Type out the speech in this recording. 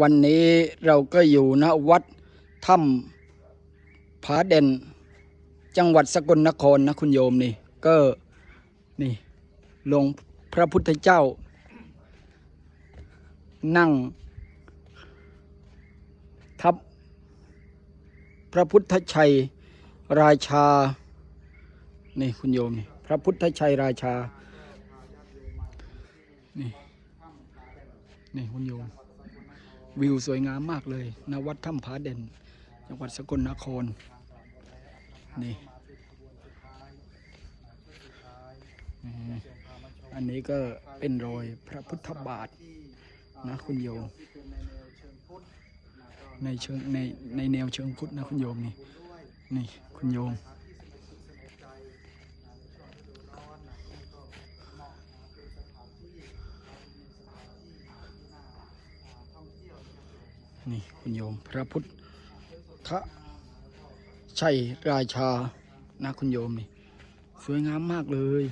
วันนี้เราก็อยู่ณวัดถ้ำผาเด่น จังหวัดสกลนครนะคุณโยมนี่ก็นี่ลงพระพุทธเจ้า นั่ง ทับ พระพุทธชัยราชา นี่คุณโยมนี่พระพุทธชัยราชา นี่นี่คุณโยม วิวสวยงามมากเลยณวัดถ้ำผาเด่น จังหวัดสกลนคร นี่ อันนี้ก็เป็นรอยพระพุทธบาทนะคุณโยม ในเชิงในในแนวเชิงพุทธนะคุณโยมนี่ นี่คุณโยม นี่คุณโยมพระพุทธชัยราชานะคุณโยมนี่ สวยงามมากเลย